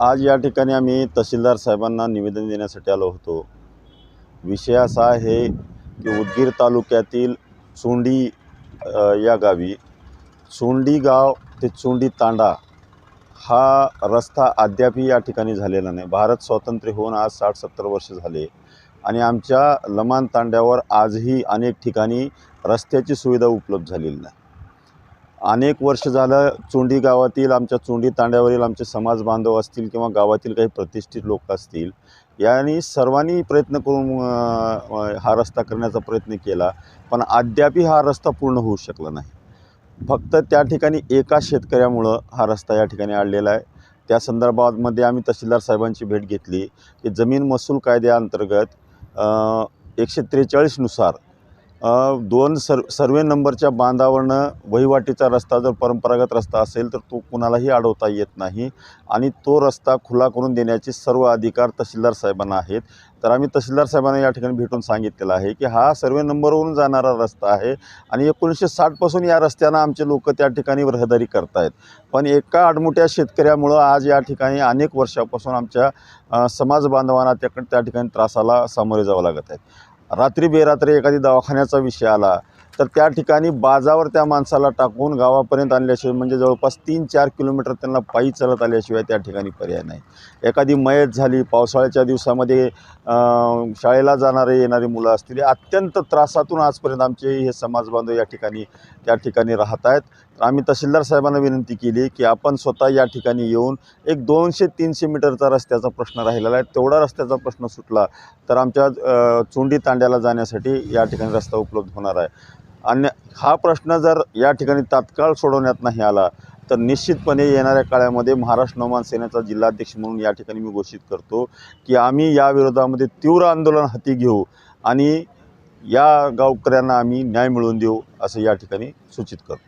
आज या ठिकाणी आम्ही तहसीलदार साहेबांना निवेदन देण्यासाठी आलो होतो. विषय असा आहे की उदगीर तालुक्यातील चोंडी या गावी चोंडी गाव ते चोंडी तांडा हा रस्ता अद्यापही या ठिकाणी झालेला नाही. भारत स्वातंत्र्य होऊन आज साठ सत्तर वर्ष झाले आणि आमच्या लमान तांड्यावर आजही अनेक ठिकाणी रस्त्याची सुविधा उपलब्ध झालेली नाही. अनेक वर्ष झालं चोंडी गावातील आमच्या चोंडी तांड्यावरील आमचे समाज बांधव असतील किंवा गावातील काही प्रतिष्ठित लोक असतील यांनी सर्वांनी प्रयत्न करून हा रस्ता करण्याचा प्रयत्न केला. पण अद्यापही हा रस्ता पूर्ण होऊ शकला नाही. फक्त त्या ठिकाणी एका शेतकऱ्यामुळं हा रस्ता या ठिकाणी आणलेला आहे. त्या संदर्भामध्ये आम्ही तहसीलदार साहेबांची भेट घेतली की जमीन महसूल कायद्याअंतर्गत एकशे त्रेचाळीसनुसार दोन सर सर्वे नंबरच्या बांधावरनं वहिवाटीचा रस्ता जर परंपरागत रस्ता असेल तर तो कुणालाही अडवता येत नाही आणि तो रस्ता खुला करून देण्याचे सर्व अधिकार तहसीलदार साहेबांना आहेत. तर आम्ही तहसीलदार साहेबांना या ठिकाणी भेटून सांगितलेलं आहे की हा सर्वे नंबरवरून जाणारा रस्ता आहे आणि एकोणीसशे साठपासून या रस्त्यानं आमचे लोक त्या ठिकाणी रहदारी करतायत. पण एका अडमुट्या शेतकऱ्यामुळं आज या ठिकाणी अनेक वर्षापासून आमच्या समाज बांधवांना त्या त्या ठिकाणी त्रासाला सामोरे जावं लागत आहेत रात्री बेरात्री एखादी दवाखान्याचा विषय आला तर त्या ठिकाणी बाजावर त्या माणसाला टाकून गावापर्यंत आणल्याशिवाय म्हणजे जवळपास तीन चार किलोमीटर त्यांना पायी चालत आल्याशिवाय त्या ठिकाणी पर्याय नाही. एखादी मयत झाली पावसाळ्याच्या दिवसामध्ये शाळेला जाणारे येणारी मुलं असतील अत्यंत त्रासातून आजपर्यंत आमचे हे समाज बांधव या ठिकाणी त्या ठिकाणी राहत आहेत. तर आम्ही तहसीलदार साहेबांना विनंती केली की आपण स्वतः या ठिकाणी येऊन एक दोनशे तीनशे मीटरचा रस्त्याचा प्रश्न राहिलेला आहे. तेवढा रस्त्याचा प्रश्न सुटला तर आमच्या चोंडी तांड्याला जाण्यासाठी या ठिकाणी रस्ता उपलब्ध होणार आहे. अन्य हा प्रश्न जर या ठिकाणी तात्काळ सोडवण्यात नाही आला तर निश्चितपणे येणाऱ्या काळामध्ये महाराष्ट्र नवमान सेनेचा जिल्हाध्यक्ष म्हणून या ठिकाणी मी घोषित करतो की आम्ही या विरोधामध्ये तीव्र आंदोलन हाती घेऊ आणि या गावकऱ्यांना आम्ही न्याय मिळवून देऊ असं या ठिकाणी सूचित करतो.